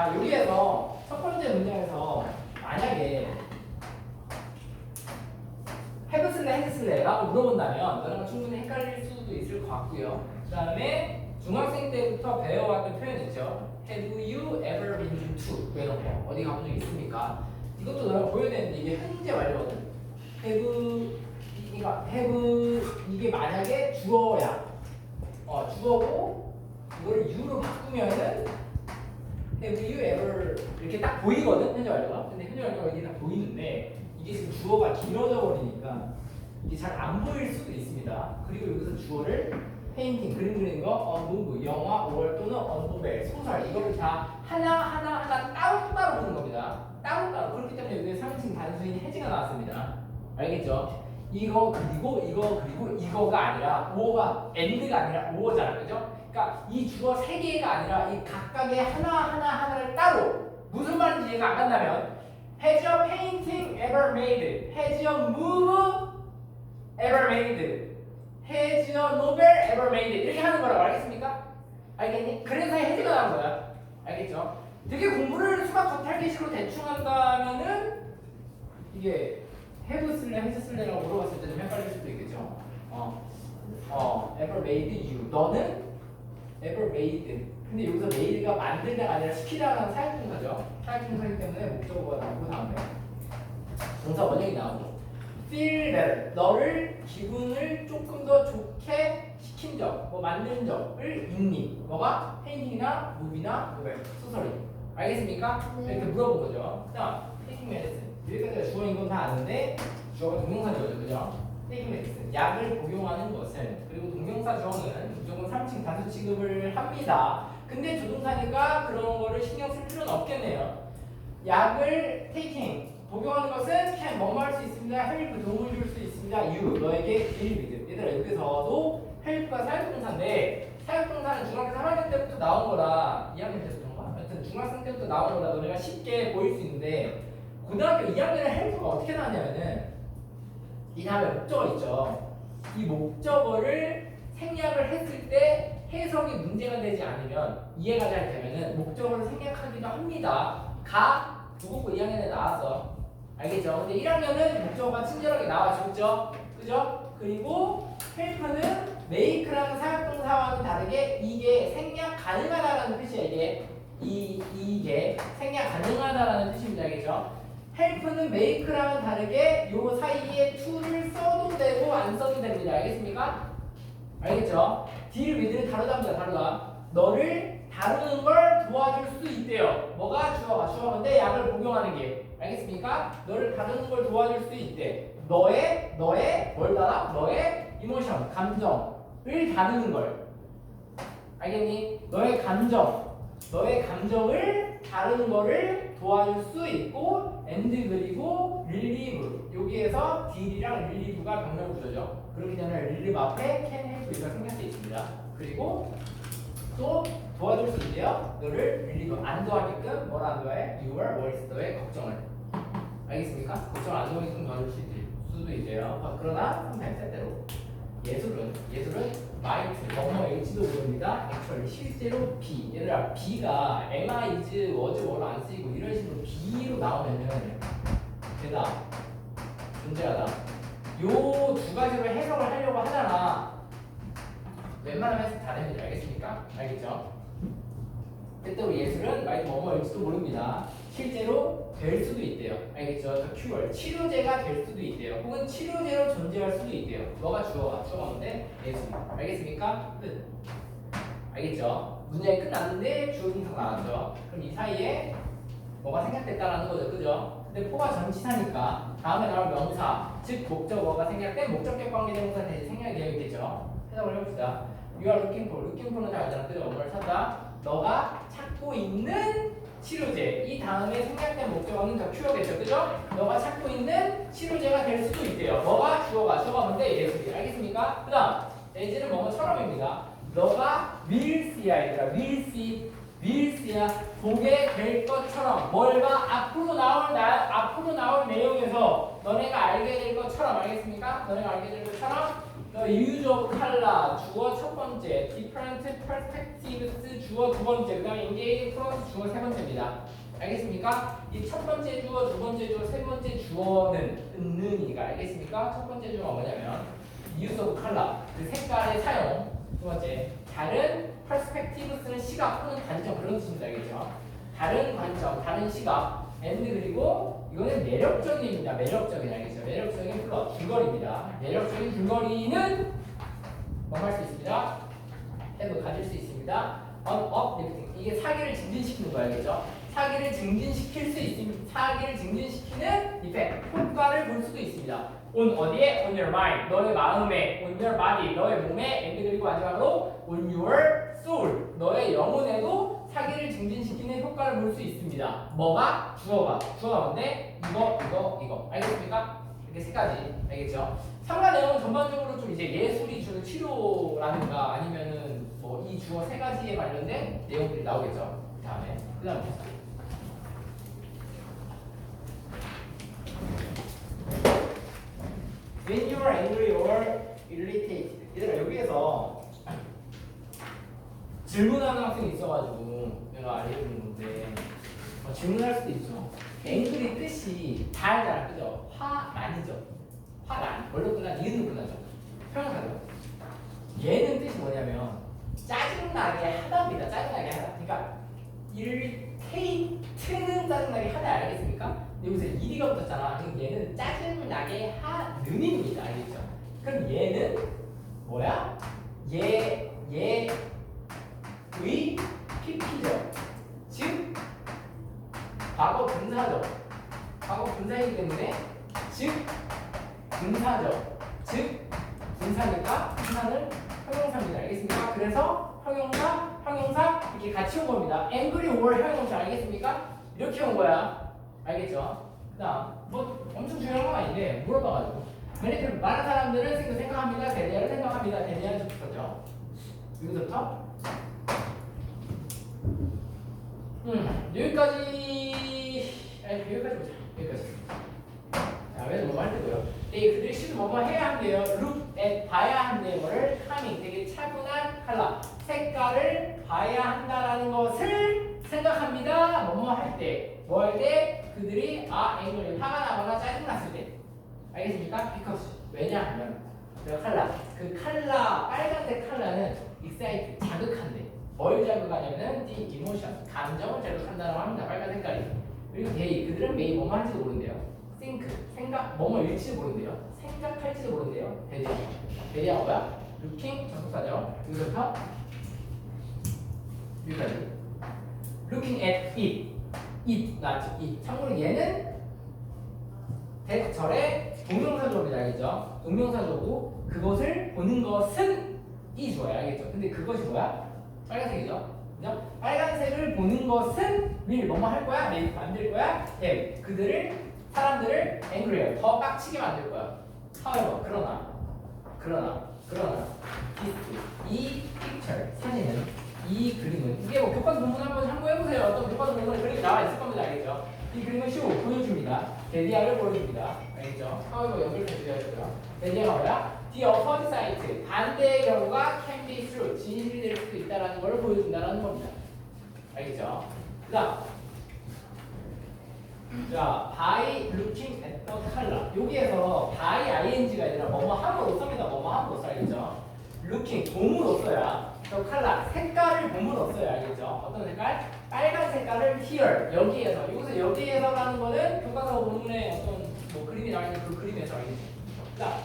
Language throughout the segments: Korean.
자, 여기에서 첫 번째 문장에서 만약에 해브슬래 해브슬래라고 물어본다면 너랑 충분히 헷갈릴 수도 있을 것 같고요. 그 다음에 중학생 때부터 배워왔던 표현 있죠. Have you ever been to? 이런 거 어디 가본 적 있습니까? 이것도 너랑 보여야 되는데 이게 현재 완료거든. Have 이가 have 이게 만약에 주어야. 어 주어고 이거를 you로 바꾸면은 Have you ever 이렇게 딱 보이거든 현재 완료가. 근데 현재 완료가 이게 딱 보이는데 이게 지금 주어가 길어져 버리니까 이게 잘 안 보일 수도 있습니다. 그리고 여기서 주어를 페인팅 그림 그리는 거, 어, 문구, 영화, 월 또는 언노벨, 소설 이거를 다 하나 하나 하나 따로 따로 보는 겁니다. 따로 따로 그렇기 때문에 여기 3인칭 단수인 해지가 나왔습니다. 알겠죠? 이거 그리고 이거 그리고 이거가 아니라 오어가 end가 아니라 오어잖아, 그죠? 그러니까 이 주어 세 개가 아니라 이 각각의 하나 하나 하나를 따로 무슨 말인지 이해가 안 간다면 Has your painting ever made? Has your move ever made? Has your novel ever made? 이렇게 하는 거라고 알겠습니까? 알겠니? 그래서 해지가 나온 거야. 알겠죠? 되게 공부를 수학 겉핥기식으로 대충 한다면은 이게 has 쓸래라고 물어봤을 때 좀 헷갈릴 수도 있겠죠. 어, 어, ever made you. 너는 ever made. 근데 여기서 made가 만들다가 아니라 시키다라는 사역동사죠. 사역동사이기 때문에 목적어가 나오고 다음에 동사 원형이 나오고 feel better. 너를 기분을 조금 더 좋게 시킨 적, 뭐 만든 적을 있니? 뭐가 페인팅이나 무비나 소설이. 알겠습니까? 네. 이렇게 물어본 거죠. 자, taking medicine. 여기까지가 주어인 건 다 아는데 주어가 동명사죠, 그죠? taking medicine. 약을 복용하는 것은 그리고 동명사 주어는 무조건 3층 단수 취급을 합니다. 근데 조동사니까 그런 거를 신경 쓸 필요는 없겠네요. 약을 taking 복용하는 것은 can 뭐뭐 할 수 있습니다. help 도움을 줄 수 있습니다. you 너에게 with 얘들아 여기서도 help가 사역동사인데 사역동사는 중학교 3학년 때부터 나온 거라 2학년 때부터 그런가? 하여튼 중학생 때부터 나온 거라 너네가 쉽게 보일 수 있는데 고등학교 2학년에 help가 어떻게 나냐면은 이 다음에 목적어 있죠. 이 목적어를 생략을 했을 때 해석이 문제가 되지 않으면 이해가 잘 되면은 목적어를 생략하기도 합니다. 가 국어고 2학년에 나왔어. 알겠죠? 근데 1학년은 목적어가 친절하게 나와줬죠. 그죠? 그리고 헬프는 메이크라는 사역동사와는 다르게 이게 생략 가능하다라는 뜻이야 이게 이 이게 생략 가능하다라는 뜻입니다. 알겠죠? 헬프는 메이크랑은 다르게 요 사이에 to를 써도 되고 안 써도 됩니다. 알겠습니까? 알겠죠? 딜 위드는 다르답니다. 다르다. 너를 다루는 걸 도와줄 수 있대요. 뭐가 주어가 주어인데 약을 복용하는 게 알겠습니까? 너를 다루는 걸 도와줄 수 있대. 너의 너의 뭘 달아? 너의 이모션 감정을 다루는 걸 알겠니? 너의 감정 너의 감정을 다루는 거를 도와줄 수 있고 and 그리고 relieve 여기에서 딜이랑 relieve가 병렬 구조죠. 그렇기 때문에 relieve 앞에 can help가 생략돼 있습니다. 그리고 또 도와줄 수 있대요. 너를 relieve 안 도와게끔 뭘 안 도와해? your worries 너의 걱정을 알겠습니까? 걱정 안 도와게끔 도와줄 수 있- 수도 있대요. 아, 그러나 sometimes 때때로 예술은 예술은 마이트 뭐뭐 H도 모릅니다. 액츄얼 실제로 B 얘들아 B가 am, is, was, were 안 쓰이고 이런 식으로 B로 나오면은 되다 존재하다 요 두 가지로 해석을 하려고 하잖아 웬만하면 다 됩니다 알겠습니까? 알겠죠? 때때로 예술은 마이트 뭐뭐 H도 모릅니다 실제로 될 수도 있대요. 알겠죠? 더 큐얼 치료제가 될 수도 있대요. 혹은 치료제로 존재할 수도 있대요. 뭐가 주어가 주어가 뭔데? 예술. 알겠습니까? 끝. 알겠죠? 문장이 끝났는데 주어 동사 나왔죠. 그럼 이 사이에 뭐가 생략됐다라는 거죠, 그죠? 근데 포가 전치사니까 다음에 나올 명사, 즉 목적어가 생략된 목적격 관계대명사 대신 생략이 되어 있겠죠. 해석을 해봅시다. You are looking for, looking for는 잘 알잖아, 그죠? 뭐를 찾다. 너가 찾고 있는 치료제. 이 다음에 생략된 목적어는 더 큐어겠죠, 그죠? 너가 찾고 있는 치료제가 될 수도 있대요. 뭐가 주어가 주어가 뭔데 예술이. 알겠습니까? 그 다음 내지는 뭐뭐처럼입니다. 너가 will see야 얘들아, will see, will see야 보게 될 것처럼 뭘 봐? 앞으로 나올 나 앞으로 나올 내용에서 너네가 알게 될 것처럼 알겠습니까? 너네가 알게 될 것처럼 너 use of color 주어 첫 번째, different perspectives 주어 두 번째, 그 다음에 engage plus 주어 세 번째입니다. 알겠습니까? 이 첫 번째 주어, 두 번째 주어, 세 번째 주어는 은는이가 알겠습니까? 첫 번째 주어가 뭐냐면 use of color 그 색깔의 사용. 두 번째 다른 perspectives는 시각 또는 관점 그런 뜻입니다. 알겠죠? 다른 관점, 다른 시각, and 그리고 이거는 매력적입니다. 매력적인 알겠죠? 매력적인 플롯 줄거리입니다. 매력적인 줄거리는 뭐 할 수 있습니다. 해도 가질 수 있습니다. on uplifting 이게 사기를 증진시키는 거 알겠죠? 사기를 증진시킬 수 있습니다. 사기를 증진시키는 이펙트 효과를 볼 수도 있습니다. on 어디에? on your mind 너의 마음에 on your body 너의 몸에 and 그리고 마지막으로 on your soul 너의 영혼에도 사기를 증진시키는 효과를 볼 수 있습니다. 뭐가? 주어가. 주어가 뭔데? 이거, 이거, 이거. 알겠습니까? 이렇게 세 가지. 알겠죠? 삼가 내용은 전반적으로 좀 이제 예술이 주는 치료라든가 아니면은 뭐 이 주어 세 가지에 관련된 내용들이 나오겠죠. 그 다음에. 그 다음에. When you are angry or irritated. 얘들아 여기에서 질문하는 학생이 있어가지고 내가 알려주는 건데 어, 질문할 수도 있죠. 앵글이 뜻이 다 알잖아, 그죠? 화난이죠. 화난. 뭘로 끝나? 니은으로 끝나죠. 표현하죠. 얘는 뜻이 뭐냐면 짜증나게 하다입니다. 짜증나게 하다. 그러니까 irritate는 짜증나게 하다 알겠습니까? 여기서 이리가 붙었잖아. 그럼 얘는 짜증나게 하는입니다. 알겠죠? 그럼 얘는 뭐야? 얘, 얘, 의 PP죠. 즉 과거 분사죠. 과거 분사이기 때문에 즉 분사죠. 즉 분사니까 분사는 형용사입니다. 알겠습니까? 그래서 형용사, 형용사 이렇게 같이 온 겁니다. angry or 형용사 알겠습니까? 이렇게 온 거야. 알겠죠? 그 다음 뭐 엄청 중요한 건 아닌데 물어봐가지고 만약에 많은 사람들은 생각- 생각합니다. 대리아를 생각합니다. 대리아는 붙었죠. 여기서부터 음, 여기까지, 아니, 여기까지 보자. 여기까지. 자, 왜 뭐뭐 할 때고요. 네, 그들이 시도 뭐뭐 해야 한대요. at, 봐야 한대요. 뭐를? coming, 되게 차분한 컬러. 색깔을 봐야 한다라는 것을 생각합니다. 뭐뭐 할 때. 뭐 할 때? 그들이, 아, 앵글이 화가 나거나 짜증났을 때. 알겠습니까? because. 왜냐하면, 그 컬러. 그 컬러, 빨간색 컬러는 excite, 자극한대. 뭘 자극하냐면은 the emotion, 감정을 자극한다고 합니다. 빨간 색깔이. 그리고 they, 그들은 매일 뭐뭐 할지도 모른대요. think, 생각, 뭐뭐 일지도 모른대요. 생각할지도 모른대요. 대리아. 대리아 뭐야? looking, 접속사죠. 여기서부터 여기까지. looking at it. it, 나지 it. 참고로 얘는 대절의 동명사조입니다. 알겠죠? 동명사조고 그것을 보는 것은 이 주어야. 알겠죠? 근데 그것이 뭐야? 빨간색이죠. 그죠? 빨간색을 보는 것은 will 뭐뭐 할 거야? make 만들 거야? them 그들을 사람들을 angry 더 빡치게 만들 거야. however 그러나 그러나 그러나 this 이 picture 사진은 이 그림은 이게 뭐 교과서 논문 한번 참고해 보세요. 어떤 교과서 논문에 그림이 나와 있을 겁니다. 알겠죠? 이 그림은 쇼 보여줍니다. 데디아를 보여줍니다. 알겠죠? however 연결해 주셔야고요. 데디아가 뭐야? The opposite side 반대의 경우가 can be true 진실이 될 수도 있다라는 걸 보여준다라는 겁니다. 알겠죠? 그다음 자, by looking at the color. 여기에서 by ing가 아니라 뭐뭐 함으로 씁니다. 뭐뭐 함으로 써 알겠죠? looking 봄으로 써야 저 color 색깔을 봄으로 써야 알겠죠? 어떤 색깔? 빨간 색깔을 here 여기에서 여기서 여기에서라는 거는 교과서 본문에 어떤 뭐 그림이 나와 있는 그 그림에서 알겠죠? 자,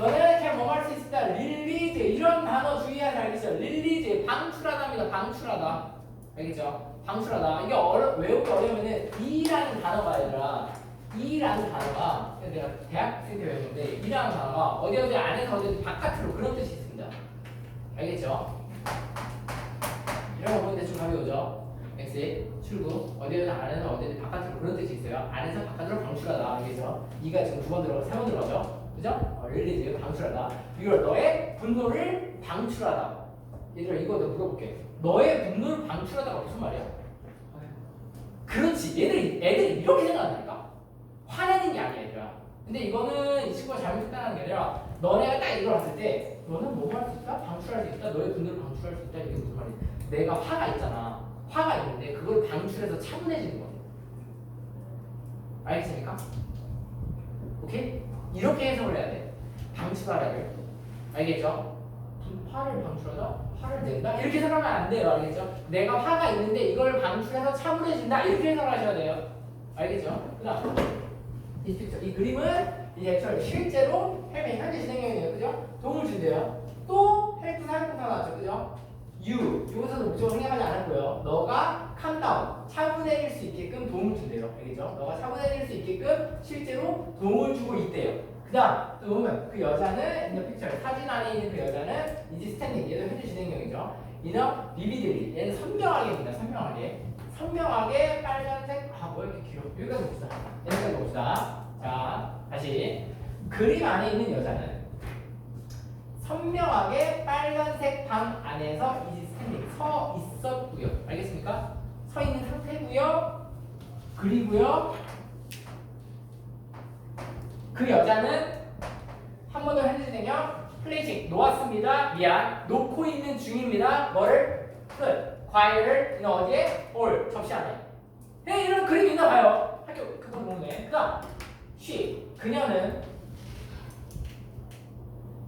너네는 그냥 뭐할 수 있다. 릴리즈 이런 단어 주의해야 알겠죠? 릴리즈 방출하다입니다. 방출하다. 알겠죠? 방출하다. 이게 어려 외우기 어려우면은 이라는 단어가 아니라 이라는 단어가 내가 대학생 때 외웠는데 이라는 단어가 어디 어디 안에서 어디 바깥으로 그런 뜻이 있습니다. 알겠죠? 이런 거 보면 대충 감이 오죠? 엑셀 출구 어디 어디 안에서 어디 바깥으로 그런 뜻이 있어요. 안에서 바깥으로 방출하다. 알겠죠? 이가 지금 두 번 들어가 세 번 들어가죠? 그죠? 어, 릴리즈 방출하다. 이걸 너의 분노를 방출하다. 얘들아 이거 내가 물어볼게. 너의 분노를 방출하다가 무슨 말이야? 그렇지. 얘들이 애들이 이렇게 생각한다니까. 화내는 게 아니야, 얘들아. 근데 이거는 이 친구가 잘못했다는 게 아니라 너네가 딱 이걸 봤을 때 너는 뭐 할 수 있다? 방출할 수 있다? 너의 분노를 방출할 수 있다? 이게 무슨 말이야? 내가 화가 있잖아. 화가 있는데 그걸 방출해서 차분해지는 거야. 알겠습니까? 오케이? 이렇게 해석을 해야 돼. 방치가라를. 알겠죠? 화를 방출하다? 화를 낸다? 이렇게 해석하면 안 돼요. 알겠죠? 내가 화가 있는데 이걸 방출해서 차분해진다? 이렇게 해석을 하셔야 돼요. 알겠죠? 그 다음 이 이 그림은 이제 실제로 헬멧 현재 진행형이에요. 그죠? 도움을 준대요. 또 헬프 사용사 나왔죠. 그죠? you 여기서도 목적을 않았고요. 너가 캄다운 차분해질 수 있게끔 도움을 준대요. 알겠죠? 너가 차분해질 수 있게끔 실제로 도움을 주고 있대요. 그 다음 또 보면 그 여자는 인더 픽처 사진 안에 있는 그 여자는 이지 스탠딩 얘도 현재 진행형이죠. 이너 비비들이 얘는 선명하게 입니다. 선명하게 선명하게 빨간색 아 뭐야 이렇게 길어 여기까지 봅시다. 여기까지 봅시다. 자 다시 그림 안에 있는 여자는 선명하게 빨간색 방 안에서 스탠딩 서 있었고요. 알겠습니까? 서 있는 상태고요. 그리고요. 그 여자는 한 번더 진행형 플레이식 놓았습니다. 미안. 놓고 있는 중입니다. 뭐를? 끝. 과일을 이는 어디에? 올 접시 안에. 네, 이런 그림 있나 봐요. 학교 그거 보네. 그다음 she 그녀는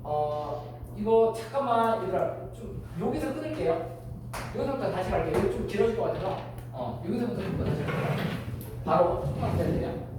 어 이거 잠깐만 얘들아 좀 여기서 끊을게요. 여기서부터 다시 갈게요. 이거 좀 길어질 것 같아서 어 여기서부터 좀 다시 갈게요. 바로 조금만 기다리세요.